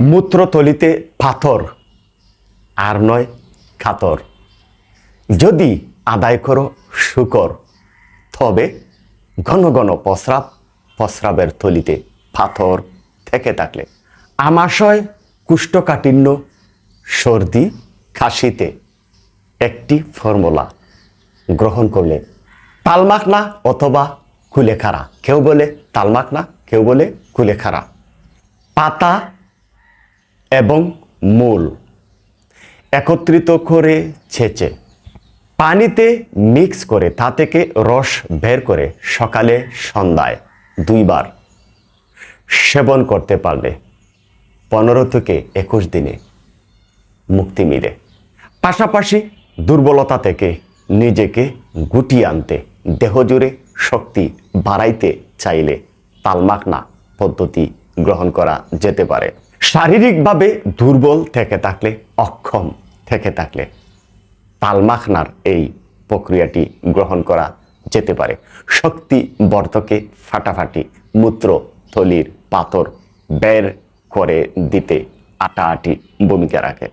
মূত্রতলিতে পাথর, আর নয় খাতর। যদি আদায় করো শুকর, তবে ঘন ঘন প্রস্রাব, প্রস্রাবের থলিতে পাথর থেকে থাকলে। আমাশয় কুষ্ঠকাঠিন্য, সর্দি কাশিতে একটি ফর্মুলা গ্রহণ করলে তালমাখনা অথবা কুলেখাড়া। কেউ বলে তালমাখনা, কেউ বলে কুলেখাড়া। পাতা এবং মূল। একত্রিত করে ছেঁচে, পানিতে মিক্স করে তা থেকে রস বের করে সকালে সন্ধ্যায় দুইবার সেবন করতে পারলে পনেরো থেকে একুশ দিনে মুক্তি মিলে। পাশাপাশি দুর্বলতা থেকে নিজেকে গুটিয়ে আনতে দেহ জুড়ে শক্তি বাড়াইতে চাইলে তালমাকনা পদ্ধতি গ্রহণ করা যেতে পারে। শারীরিকভাবে দুর্বল থেকে থাকলে, অক্ষম থেকে থাকলে তালমাখনার এই প্রক্রিয়াটি গ্রহণ করা যেতে পারে। শক্তি বর্ধকে ফাটাফাটি মূত্র, থলির পাথর বের করে দিতে আটা আটি ভূমিকা রাখে।